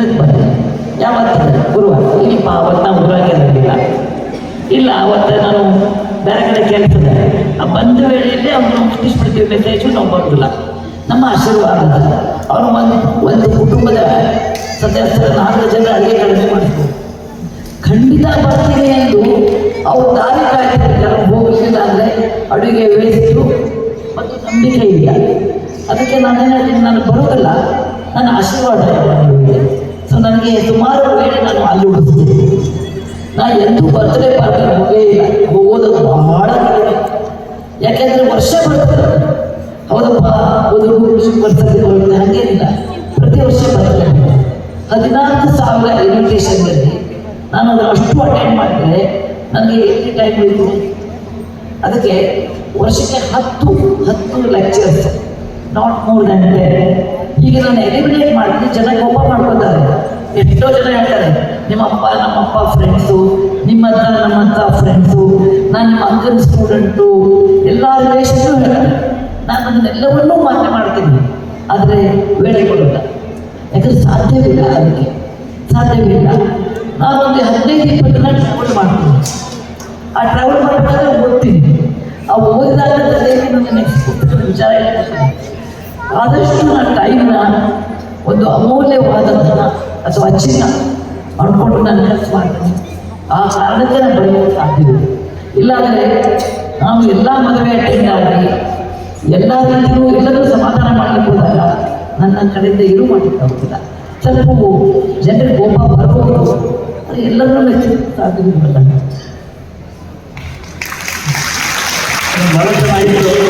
ಮುಂದಕ್ಕೆ ಬಂದೆ ಯಾವತ್ತು ಗುರುವಾರ. ಇಲ್ಲಪ್ಪ ಅವತ್ತು ನಾವು ಊರಾಗೆ ಇರಲಿಲ್ಲ ಇಲ್ಲ, ಅವತ್ತು ನಾನು ಬೇರೆ ಕಡೆ ಕೆಲಸದ ಆ ಬಂದ ವೇಳೆಯಲ್ಲಿ ಅವ್ರು ಮುಗಿಸ್ಬಿಡ್ತೀವಿ ಮೆಸೇಜು ನಾವು ಬರೋದಿಲ್ಲ ನಮ್ಮ ಆಶೀರ್ವಾದ ಅವರು ಒಂದು ಒಂದು ಕುಟುಂಬದ ಸದಸ್ಯರ ನಾಲ್ಕು ಜನ ಅಡುಗೆ ಕಡಿಮೆ ಮಾಡಿದ್ರು. ಖಂಡಿತ ಬರ್ತೀನಿ ಎಂದು ಅವರು ದಾರಿ ಕಾಯ್ತಿರ್ತಾರೆ ಹೋಗಲಿಲ್ಲ ಅಂದರೆ ಅಡುಗೆ ವೇಸ್ಟು ಮತ್ತು ನಂಬಿಕೆ ಇಲ್ಲ. ಅದಕ್ಕೆ ನಾನು ಹೇಳ್ತೀನಿ, ನಾನು ಬರೋದಲ್ಲ. ನನ್ನ ಆಶೀರ್ವಾದ ನನಗೆ ಸುಮಾರು ವೇಳೆ ನಾನು ಅಲ್ಲಿ ಉಳಿಸ್ತೀನಿ ನಾನು ಎಂದೂ ಬರ್ತಡೇ ಪಾರ್ಟಿ ಹೋಗೇ ಇಲ್ಲ. ಹೋಗೋದು ಬಹಳ ಯಾಕೆಂದ್ರೆ ವರ್ಷ ಬರ್ತದೆ. ಹೌದಪ್ಪ, ಒಂದು ವರ್ಷ ಬರ್ತದೆ ಬರುತ್ತೆ ಇಲ್ಲ ಪ್ರತಿ ವರ್ಷ ಬರ್ತದೆ. ಹದಿನಾಲ್ಕು ಸಾವಿರ ಇನ್ವಿಟೇಷನ್ಗಳಲ್ಲಿ ನಾನು ಅದನ್ನು ಅಷ್ಟು ಅಟೆಂಡ್ ಮಾಡಿದರೆ ನನಗೆ ಎಷ್ಟು ಟೈಮ್ ಬೇಕು ಅದಕ್ಕೆ ವರ್ಷಕ್ಕೆ ಹತ್ತು ಹತ್ತು lectures not more than ten ಈಗ ನಾನು ಎಲಿಮಿನೇಟ್ ಮಾಡಿದ್ರೆ ಜನ ಕೋಪ ಮಾಡ್ಕೋತಾರೆ. ಎಷ್ಟೋ ಜನ ಹೇಳ್ತಾರೆ ನಿಮ್ಮ ಅಪ್ಪ ನಮ್ಮಪ್ಪ ಫ್ರೆಂಡ್ಸು ನಿಮ್ಮಂತ, ನಮ್ಮಂತ ಫ್ರೆಂಡ್ಸು ನಾನು ನಿಮ್ಮ ಅಂಕಲ್ ಸ್ಟೂಡೆಂಟು ಎಲ್ಲ ರಿಲೇಷನ್ಸು ಹೇಳ್ತಾರೆ. ನಾನು ಅದನ್ನೆಲ್ಲವನ್ನೂ ಮಾನ್ಯ ಮಾಡ್ತೀನಿ. ಆದರೆ ವೇಳೆ ಕೊಡೋಲ್ಲ. ಯಾಕಂದ್ರೆ ಸಾಧ್ಯವಿಲ್ಲ ಅದಕ್ಕೆ. ಸಾಧ್ಯವಿಲ್ಲ ನಾನೊಂದು ಹದಿನೈದು, ಇಪ್ಪತ್ತು ದಿನ ಟ್ರಾವೆಲ್ ಮಾಡ್ತೀನಿ. ಆ ಟ್ರಾವೆಲ್ ಮಾಡಬೇಕಾದ್ರೆ ಓದ್ತೀನಿ. ಆ ಓದಿದಾಗ ನನಗೆ ನೆಕ್ಸ್ಟ್ ವಿಚಾರ ಇಲ್ಲ ಆದಷ್ಟು ನನ್ನ ಟೈಮ್ನ ಒಂದು ಅಮೂಲ್ಯವಾದಂತಹ ಅಥವಾ ಚಿನ್ನ ಮಾಡಿಕೊಂಡು ನಾನು ಖರ್ಚು ಮಾಡ್ತೀನಿ ಆ ಕಾರಣಕ್ಕೆ ನಾನು ಬರೆಯೋಕ್ಕೆ ಸಾಧ್ಯವಿದೆ ಇಲ್ಲಾಂದರೆ ನಾವು ಎಲ್ಲ ಮದುವೆ ಅಟೆಂಡ್ ಆಗಿ ಎಲ್ಲ ರೀತಿಯೂ ಎಲ್ಲರೂ ಸಮಾಧಾನ ಮಾಡಲಿಕ್ಕೆ ಹೋದಾಗ ನನ್ನ ಕಡೆಯಿಂದ ಇರು ಮಾಡಲಿಕ್ಕೆ ಆಗೋದಿಲ್ಲ. ಸ್ವಲ್ಪ ಜನರಿಗೆ ಕೋಪ ಬರಬಹುದು ಆದರೆ ಎಲ್ಲರನ್ನೂ ಮೆಚ್ಚಿನ ಸಾಧ್ಯವಿಲ್ಲ. ಚೆನ್ನಾಗಿತ್ತು